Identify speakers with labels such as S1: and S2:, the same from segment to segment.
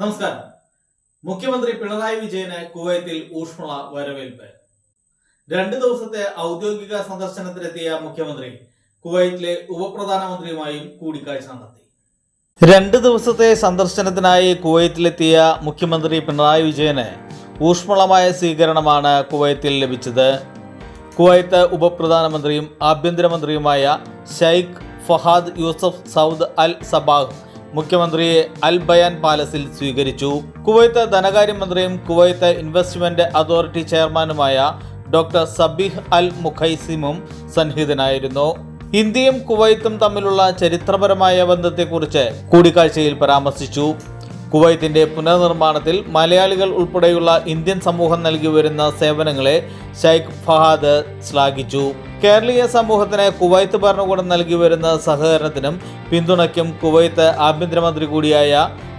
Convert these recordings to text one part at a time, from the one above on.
S1: നമസ്കാരം. മുഖ്യമന്ത്രി പിണറായി വിജയന് കുവൈത്തിൽ ഊഷ്മള വരവേൽപ്പ്. രണ്ട് ദിവസത്തെ ഔദ്യോഗിക സന്ദർശനത്തിനെത്തിയ മുഖ്യമന്ത്രി കുവൈറ്റിലെ ഉപപ്രധാനമന്ത്രിയുമായും കൂടിക്കാഴ്ച നടത്തി. രണ്ട് ദിവസത്തെ സന്ദർശനത്തിനായി കുവൈറ്റിലെത്തിയ മുഖ്യമന്ത്രി പിണറായി വിജയന് ഊഷ്മളമായ സ്വീകരണമാണ് കുവൈത്തിൽ ലഭിച്ചത്. കുവൈത്ത് ഉപപ്രധാനമന്ത്രിയും ആഭ്യന്തരമന്ത്രിയുമായ Sheikh Fahad Yousuf Saud Al Sabah മുഖ്യമന്ത്രിയെ അൽ ബയാൻ പാലസിൽ സ്വീകരിച്ചു. കുവൈത്ത് ധനകാര്യമന്ത്രിയും കുവൈത്ത് ഇൻവെസ്റ്റ്മെന്റ് അതോറിറ്റി ചെയർമാനുമായ ഡോക്ടർ സബിഹ് അൽ മുഖൈസിമും സന്നിഹിതനായിരുന്നു. ഇന്ത്യയും കുവൈത്തും തമ്മിലുള്ള ചരിത്രപരമായ ബന്ധത്തെക്കുറിച്ച് കൂടിക്കാഴ്ചയിൽ പരാമർശിച്ചു. കുവൈത്തിന്റെ പുനർനിർമ്മാണത്തിൽ മലയാളികൾ ഉൾപ്പെടെയുള്ള ഇന്ത്യൻ സമൂഹം നൽകി വരുന്ന സേവനങ്ങളെ ഷൈഖ് ഫഹാദ് ശ്ലാഘിച്ചു. കേരളീയ സമൂഹത്തിന് കുവൈത്ത് ഭരണകൂടം നൽകി വരുന്ന സഹകരണത്തിനും പിന്തുണയ്ക്കും കുവൈത്ത് ആഭ്യന്തരമന്ത്രി കൂടിയായ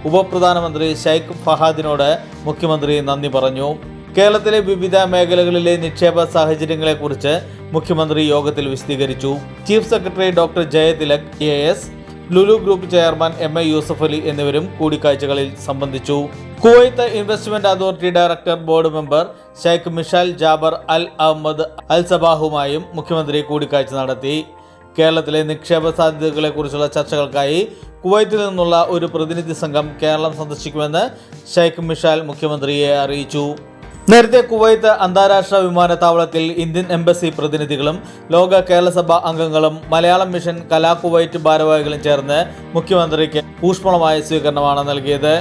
S1: ഉപപ്രധാനമന്ത്രി ഷെയ്ഖ് ഫഹാദിനോട് മുഖ്യമന്ത്രി നന്ദി പറഞ്ഞു. കേരളത്തിലെ വിവിധ മേഖലകളിലെ നിക്ഷേപ സാഹചര്യങ്ങളെക്കുറിച്ച് മുഖ്യമന്ത്രി യോഗത്തിൽ വിശദീകരിച്ചു. Chief secretary doctor Jayathilak A S Lulu group chairman M A Yusuff Ali എന്നിവരും കൂടിക്കാഴ്ചകളിൽ സംബന്ധിച്ചു. Kuwait investment authority director board member Sheikh Mishal Jaber al Ahmad al സബാഹുമായും മുഖ്യമന്ത്രി കൂടിക്കാഴ്ച നടത്തി. കേരളത്തിലെ നിക്ഷേപ സാധ്യതകളെക്കുറിച്ചുള്ള ചർച്ചകൾക്കായി കുവൈത്തിൽ നിന്നുള്ള ഒരു പ്രതിനിധി സംഘം കേരളം സന്ദർശിക്കുമെന്ന് ഷെയ്ഖ് മിഷാൽ മുഖ്യമന്ത്രിയെ അറിയിച്ചു. നേരത്തെ കുവൈത്ത് അന്താരാഷ്ട്ര വിമാനത്താവളത്തിൽ ഇന്ത്യൻ എംബസി പ്രതിനിധികളും ലോക കേരളസഭ അംഗങ്ങളും മലയാളം മിഷൻ കലാ കുവൈറ്റ് ഭാരവാഹികളും ചേർന്ന് മുഖ്യമന്ത്രിക്ക് ഊഷ്മളമായ സ്വീകരണമാണ് നൽകിയത്.